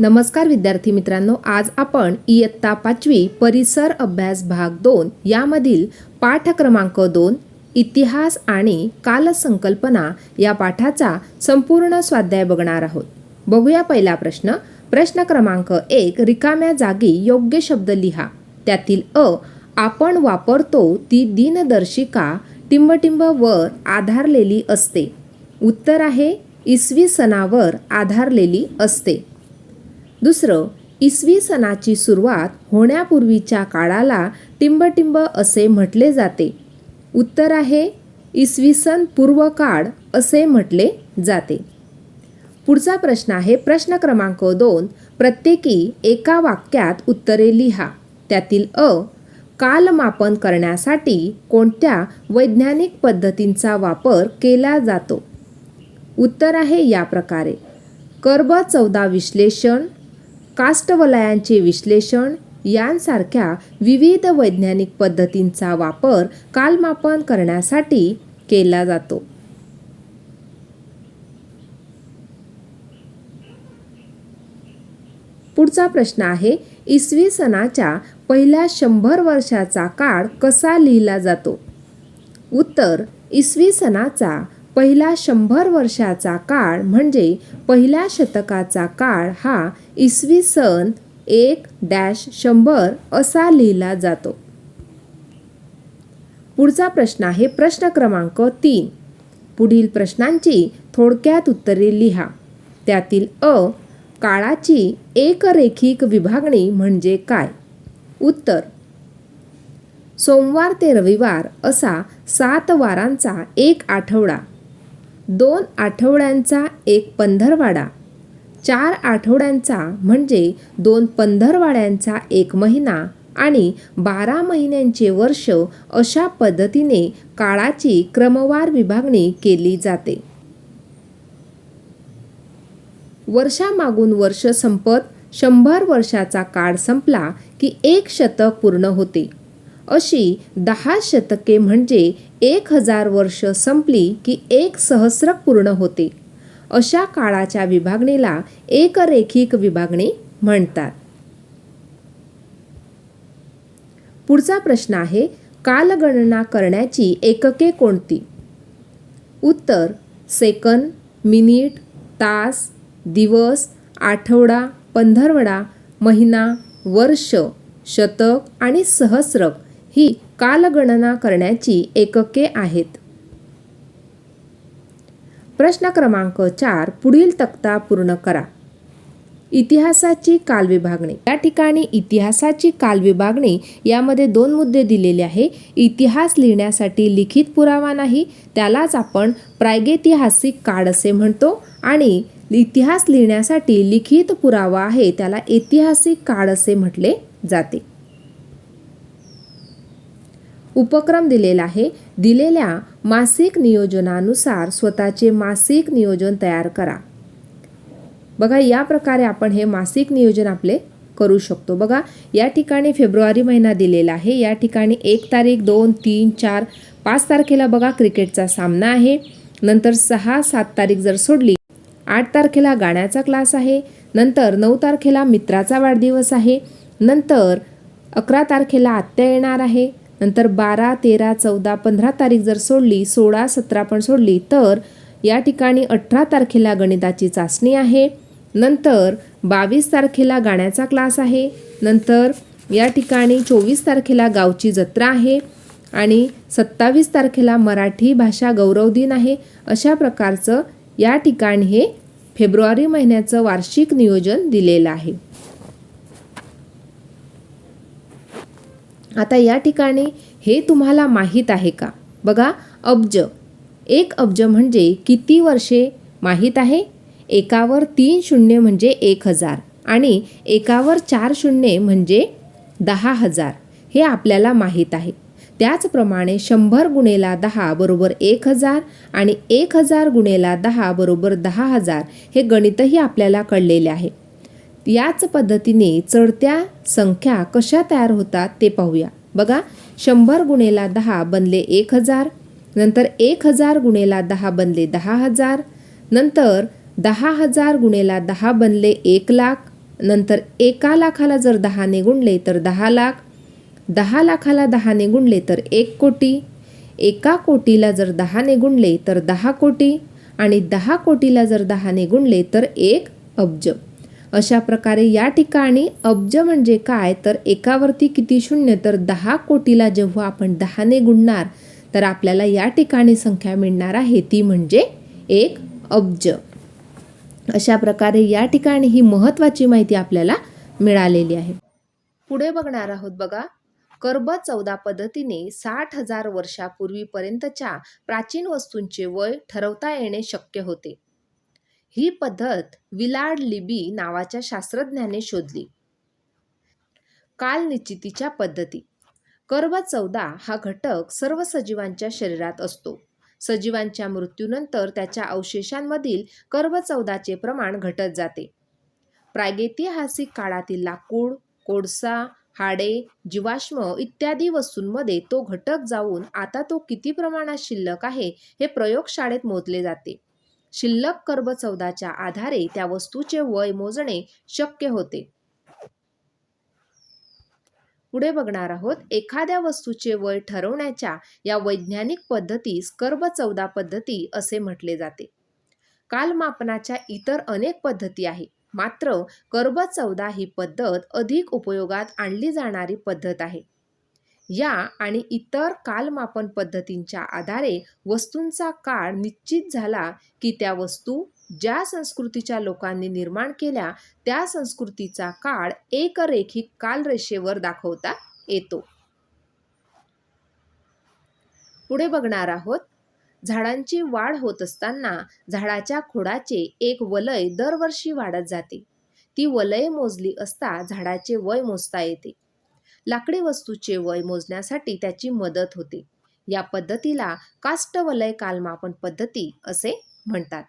नमस्कार विद्यार्थी मित्रांनो आज आपण इयत्ता पाचवी परिसर अभ्यास भाग दोन यामधील पाठ क्रमांक दोन इतिहास आणि कालसंकल्पना या पाठाचा संपूर्ण स्वाध्याय बघणार आहोत. बघूया पहिला प्रश्न. प्रश्न क्रमांक एक रिकाम्या जागी योग्य शब्द लिहा. त्यातील अ आपण वापरतो ती दिनदर्शिका टिंबटिंब वर आधारलेली असते. उत्तर आहे इसवी सणावर आधारलेली असते. दुसरं इसवी सणाची सुरुवात होण्यापूर्वीच्या काळाला टिंबटिंब असे म्हटले जाते. उत्तर आहे इसवी सन पूर्व काळ असे म्हटले जाते. पुढचा प्रश्न आहे प्रश्न क्रमांक दोन प्रत्येकी एका वाक्यात उत्तरे लिहा. त्यातील अ कालमापन करण्यासाठी कोणत्या वैज्ञानिक पद्धतींचा वापर केला जातो? उत्तर आहे या प्रकारे. कर्ब चौदा विश्लेषण काष्टवलयांचे विश्लेषण यांसारख्या विविध वैज्ञानिक पद्धतींचा वापर कालमापन करण्यासाठी केला जातो. पुढचा प्रश्न आहे इसवी सणाच्या पहिल्या शंभर वर्षाचा काळ कसा लिहिला जातो? उत्तर इसवी सणाचा पहिला शंभर वर्षाचा काळ म्हणजे पहिल्या शतकाचा काळ हा इसवी सन एक डॅश शंभर असा लिहिला जातो. पुढचा प्रश्न आहे प्रश्न क्रमांक तीन. पुढील प्रश्नांची थोडक्यात उत्तरे लिहा. त्यातील अ काळाची एकरेखिक विभागणी म्हणजे काय? उत्तर. सोमवार ते रविवार असा सात वारांचा एक आठवडा. दोन आठवड्यांचा एक पंधरवाडा. चार आठवड्यांचा म्हणजे दोन पंधरवाड्यांचा एक महिना आणि बारा महिन्यांचे वर्ष अशा पद्धतीने काळाची क्रमवार विभागणी केली जाते. वर्षामागून वर्ष संपत शंभर वर्षाचा काळ संपला की एक शतक पूर्ण होते. अशी दहा शतके म्हणजे एक हजार वर्ष संपली की एक सहस्रक पूर्ण होते. अशा काळाच्या विभागणीला एकरेखीक विभागणी म्हणतात. पुढचा प्रश्न आहे कालगणना करण्याची एकके कोणती? उत्तर सेकंद मिनिट तास दिवस आठवडा पंधरवडा महिना वर्ष शतक आणि सहस्रक ही कालगणना करण्याची एकके आहेत. प्रश्न क्रमांक चार पुढील तक्ता पूर्ण करा. इतिहासाची कालविभागणी. या ठिकाणी इतिहासाची कालविभागणी यामध्ये दोन मुद्दे दिलेले आहे. इतिहास लिहिण्यासाठी लिखित पुरावा नाही त्यालाच आपण प्रागैतिहासिक काळ असे म्हणतो आणि इतिहास लिहिण्यासाठी लिखित पुरावा आहे त्याला ऐतिहासिक काळ असे म्हटले जाते. उपक्रम दिलेला आहे. दिलेल्या मासिक नियोजनानुसार स्वतःचे मासिक नियोजन तयार करा. बघा या प्रकारे आपण हे मासिक नियोजन आपले करू शकतो. बघा या ठिकाणी फेब्रुवारी महिना दिलेला आहे. या ठिकाणी एक तारीख दोन तीन चार पाच तारखेला बघा क्रिकेटचा सामना आहे. नंतर सहा सात तारीख जर सोडली आठ तारखेला गाण्याचा क्लास आहे. नंतर नऊ तारखेला मित्राचा वाढदिवस आहे. नंतर अकरा तारखेला आत्या येणार आहे. नंतर बारा तेरा चौदा पंधरा तारीख जर सोडली सोळा सतरा पण सोडली तर या ठिकाणी अठरा तारखेला गणिताची चाचणी आहे. नंतर बावीस तारखेला गाण्याचा क्लास आहे. नंतर या ठिकाणी चोवीस तारखेला गावची जत्रा आहे. आणि सत्तावीस तारखेला मराठी भाषा गौरव दिन आहे. अशा प्रकारचं या ठिकाणी हे फेब्रुवारी महिन्याचं वार्षिक नियोजन दिलेलं आहे. आता या ठिकाणी हे तुम्हाला माहीत आहे का? बघा अब्ज. एक अब्ज म्हणजे किती वर्षे माहीत आहे? एकावर तीन शून्य म्हणजे एक हजार आणि एकावर चार शून्य म्हणजे दहा हजार. हे आपल्याला माहीत आहे. त्याचप्रमाणे शंभर गुणेला दहा बरोबर एक हजार आणि एक हजार गुणेला दहा बरोबर दहा हजार हे गणितही आपल्याला कळलेले आहे. याच पद्धतीने चढत्या संख्या कशा तयार होतात ते पाहूया. बघा शंभर गुणेला दहा बनले एक हजार नंतर एक हजार गुणेला दहा बनले दहा हजार नंतर दहा हजार गुणेला दहा बनले एक लाख नंतर एका लाखाला जर दहाने गुणले तर दहा लाख दहा लाखाला दहाने गुणले तर एक कोटी एका कोटीला जर दहाने गुणले तर दहा कोटी आणि दहा कोटीला जर दहाने गुणले तर एक अब्ज. अशा प्रकारे या ठिकाणी अब्ज म्हणजे काय? तर एकावरती किती शून्य? तर दहा कोटीला जेव्हा आपण दहाने गुणणार तर आपल्याला या ठिकाणी संख्या मिळणार आहे. ती म्हणजे एक अब्ज. अशा प्रकारे या ठिकाणी ही महत्त्वाची माहिती आपल्याला मिळालेली आहे. पुढे बघणार आहोत बघा. कर्ब चौदा पद्धतीने साठ हजार वर्षापूर्वीपर्यंतच्या प्राचीन वस्तूंचे वय ठरवता येणे शक्य होते. ही पद्धत विलार्ड लिबी नावाच्या शास्त्रज्ञाने शोधली. काल निश्चितीच्या पद्धती. कर्व चौदा हा घटक सर्व सजीवांच्या शरीरात असतो. सजीवांच्या मृत्यूनंतर त्याच्या अवशेषांमधील कर्व चौदाचे प्रमाण घटत जाते. प्रागैतिहासिक काळातील लाकूड कोळसा हाडे जीवाश्म इत्यादी वस्तूंमध्ये तो घटक जाऊन आता तो किती प्रमाणात शिल्लक आहे हे प्रयोगशाळेत मोजले जाते. शिल्लक कर्ब चौदाच्या आधारे त्या वस्तूचे वय मोजणे शक्य होते. पुढे बघणार आहोत एखाद्या वस्तूचे वय ठरवण्याच्या या वैज्ञानिक पद्धतीस कर्ब चौदा पद्धती असे म्हटले जाते. कालमापनाच्या इतर अनेक पद्धती आहे मात्र कर्ब चौदा ही पद्धत अधिक उपयोगात आणली जाणारी पद्धत आहे. या आणि इतर कालमापन पद्धतींच्या आधारे वस्तूंचा काळ निश्चित झाला की त्या वस्तू ज्या संस्कृतीच्या लोकांनी निर्माण केल्या त्या संस्कृतीचा काळ एकरेखी कालरेषेवर दाखवता येतो. पुढे बघणार आहोत. झाडांची वाढ होत असताना झाडाच्या खोडाचे एक वलय दरवर्षी वाढत जाते. ती वलय मोजली असता झाडाचे वय मोजता येते. लाकडी वस्तूचे वय मोजण्यासाठी त्याची मदत होते. या पद्धतीला काष्टवलय कालमापन पद्धती असे म्हणतात.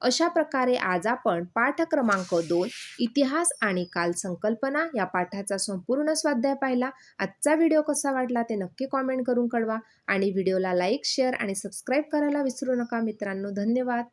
अशा प्रकारे आज आपण पाठ क्रमांक दोन इतिहास आणि काल संकल्पना या पाठाचा संपूर्ण स्वाध्याय पाहिला. आजचा व्हिडिओ कसा वाटला ते नक्की कॉमेंट करून कळवा. आणि व्हिडिओला लाईक शेअर आणि सबस्क्राईब करायला विसरू नका मित्रांनो. धन्यवाद.